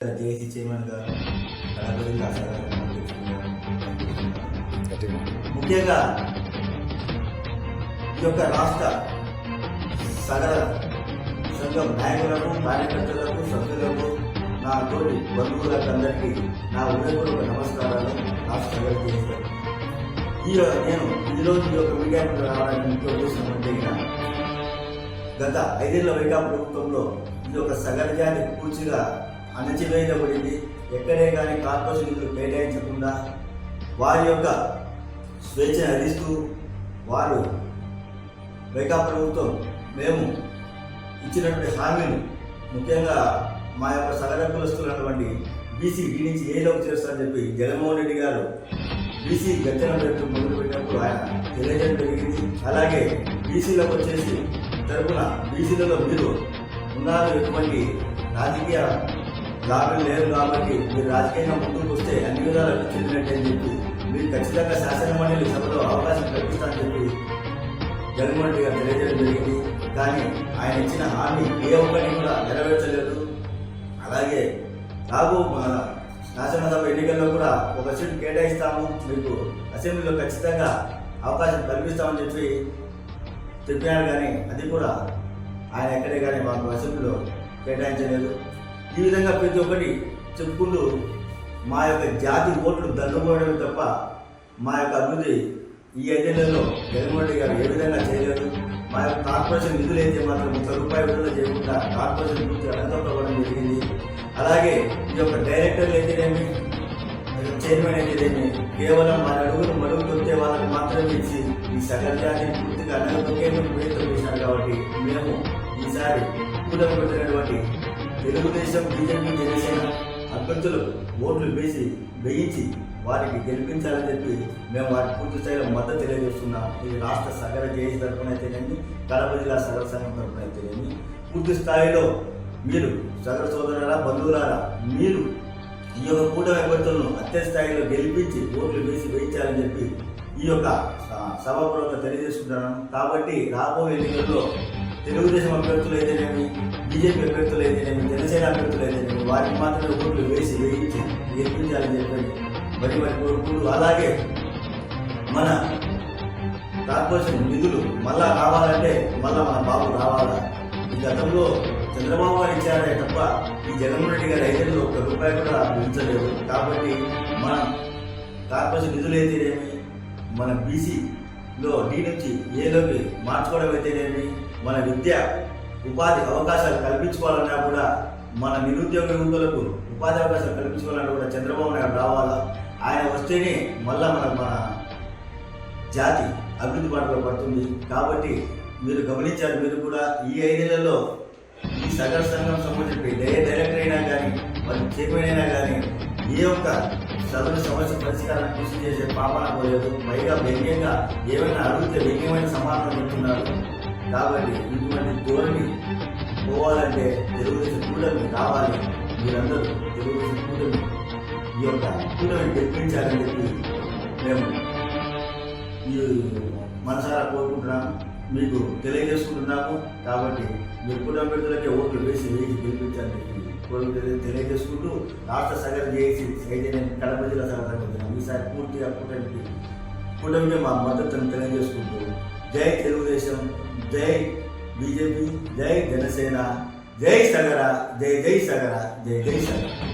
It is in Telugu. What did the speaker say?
జేసీ చైర్మన్ గారు ముఖ్యంగా ఈ యొక్క రాష్ట్ర సగర సంఘం నాయకులకు కార్యకర్తలకు సభ్యులకు నా తోటి బంధువులకు అందరికీ నా ఉదయపూర్వక నమస్కారాలు. రాష్ట్ర సగర చేస్తారు ఈ నేను ఈరోజు ఈ యొక్క మీడియా రావడానికి ముఖ్య ఉద్దేశం ఏంటంటే గత ఐదేళ్ళ వైకా ప్రభుత్వంలో ఈ యొక్క సగర జాతి పూర్తిగా అణచివేయబడింది. ఎక్కడే కానీ కార్పొరేషన్ నిధులు కేటాయించకుండా వారి యొక్క స్వేచ్ఛను హరిస్తూ వారు వైకా ప్రభుత్వం మేము ఇచ్చినటువంటి హామీలు ముఖ్యంగా మా యొక్క సగర కులస్తున్నటువంటి బీసీ డి నుంచి ఏలోకి చేస్తారని చెప్పి జగన్మోహన్ రెడ్డి గారు బీసీ గర్జన పెట్టు మొదలుపెట్టినప్పుడు ఆయన తెలియజేయడం జరిగింది. అలాగే బీసీలకు వచ్చేసి తరపున బీసీలలో మీరు ఉన్నారు ఎటువంటి రాజకీయ లాభం లేదు కాబట్టి మీరు రాజకీయంగా ముందుకు వస్తే అన్ని విధాలు అభివృద్ధి చెందినట్టే అని చెప్పి మీరు ఖచ్చితంగా శాసనమండలి సభలో అవకాశం కల్పిస్తారని చెప్పి జగన్మోహన్ రెడ్డి గారు తెలియజేయడం జరిగింది. కానీ ఆయన ఇచ్చిన హామీ ఏ ఒక్కటి కూడా నెరవేర్చలేదు. అలాగే రాబో మన శాసనసభ ఎన్నికల్లో కూడా ఒక సీటు కేటాయిస్తాము. మీకు అసెంబ్లీలో ఖచ్చితంగా అవకాశం కల్పిస్తామని చెప్పి చెప్పారు కానీ అది కూడా ఆయన ఎక్కడే కానీ మాకు అసెంబ్లీలో కేటాయించలేదు. ఈ విధంగా ప్రతి ఒక్కటి చెప్పుకుంటూ మా యొక్క జాతి ఓట్లు దండుకోవడమే తప్ప మా యొక్క అభివృద్ధి ఈ ఐదేళ్ళలో జగన్మోహన్ రెడ్డి గారు ఏ విధంగా చేయలేదు మా యొక్క కార్పొరేషన్ నిధులు అయితే మాత్రం ఒక్క రూపాయి విడుదల చేయకుండా కార్పొరేషన్ పూర్తిగా రంగపడడం జరిగింది. అలాగే ఈ యొక్క డైరెక్టర్లు అయితేనేమి చైర్మన్ అయితేనేమి కేవలం మన అడుగులు మడుగు తొక్కే వాళ్ళకి మాత్రమే ఇచ్చి ఈ సగం జాతిని పూర్తిగా అడుగు ప్రయత్నం చేశారు కాబట్టి మేము ఈసారి కూడలు పెట్టినటువంటి తెలుగుదేశం బీజేపీ జనసేన అభ్యర్థులు ఓట్లు వేసి వేయించి వారికి గెలిపించాలని చెప్పి మేము వారికి పూర్తి స్థాయిలో మద్దతు తెలియజేస్తున్నాం. ఇది రాష్ట్ర సగర జేఏసీ తరఫున అయితేనేమి కడప జిల్లా సగర సంఘం తరఫున అయితేనేమి పూర్తి స్థాయిలో మీరు సగర సోదరులారా బంధువులారా మీరు ఈ యొక్క కూటమి అభ్యర్థులను అత్యధిక స్థాయిలో గెలిపించి ఓట్లు వేసి వేయించాలని చెప్పి ఈ యొక్క స- సభాపూర్వకంగా తెలియజేస్తున్నాను. కాబట్టి రాబోయే ఎన్నికల్లో తెలుగుదేశం అభ్యర్థులు అయితేనేమి బీజేపీ అభ్యర్థులు అయితేనేమి జనసేన అభ్యర్థులు అయితేనేమి వారికి మాత్రమే ఓట్లు వేసి వేయించి గెలిపించాలని చెప్పండి మరి మరి కోరుకుంటూ అలాగే మన కార్పొరేషన్ నిధులు మళ్ళా రావాలంటే మళ్ళా మన బాబు రావాలా? ఈ గతంలో చంద్రబాబు గారు ఇచ్చారే తప్ప ఈ జగన్మోహన్ రెడ్డి గారు ఐదేళ్ళు ఒక్క రూపాయి కూడా పెంచలేదు కాబట్టి మనం కార్పొరేషన్ నిధులు అయితేనేమి మన బీసీలో డి నుంచి ఏలోకి మార్చుకోవడం అయితేనేమి మన విద్య ఉపాధి అవకాశాలు కల్పించుకోవాలన్నా కూడా మన నిరుద్యోగ యువకులకు ఉపాధి అవకాశాలు కల్పించుకోవాలన్నా కూడా చంద్రబాబు నాయుడు రావాలా? ఆయన వస్తేనే మళ్ళా మన మన జాతి అభివృద్ధి బాటలో పడుతుంది. కాబట్టి మీరు గమనించారు మీరు కూడా ఈ ఐదేళ్ళలో ఈ సగర సంఘం సంబంధించి ఏ డైరెక్టర్ అయినా కానీ మరి చైర్మన్ అయినా కానీ ఏ ఒక్క సదరు సమస్య పరిష్కారాన్ని కృషి చేసే పాపన పోలేదు. పైగా వ్యంగ్యంగా ఏమైనా అడిగితే వ్యంగ్యమైన సమాధానం చెప్తున్నారు. కాబట్టి ఇటువంటి ధోరణి పోవాలంటే తెలుగుదేశం కూటమి రావాలి. మీరందరూ తెలుగుదేశం కూటమి ఈ యొక్క కూటమి గెలిపించాలని చెప్పి మేము ఈ మనసారా కోరుకుంటున్నాము. మీకు తెలియజేసుకుంటున్నాము. కాబట్టి మీరు కుటుంబీకులకే ఓట్లు వేసి వేసి గెలిపించాలని చెప్పి తెలియజేసుకుంటూ రాష్ట్ర సగం చేసి అయితే నేను కడప జిల్లా సగరం ఈసారి పూర్తిగా కూటమికి కూటమికి మా మద్దతును తెలియజేసుకుంటూ జై తెలుగుదేశం. జై బీజేపీ జై జనసేన జై సగర జై జై సగర జై జై సగర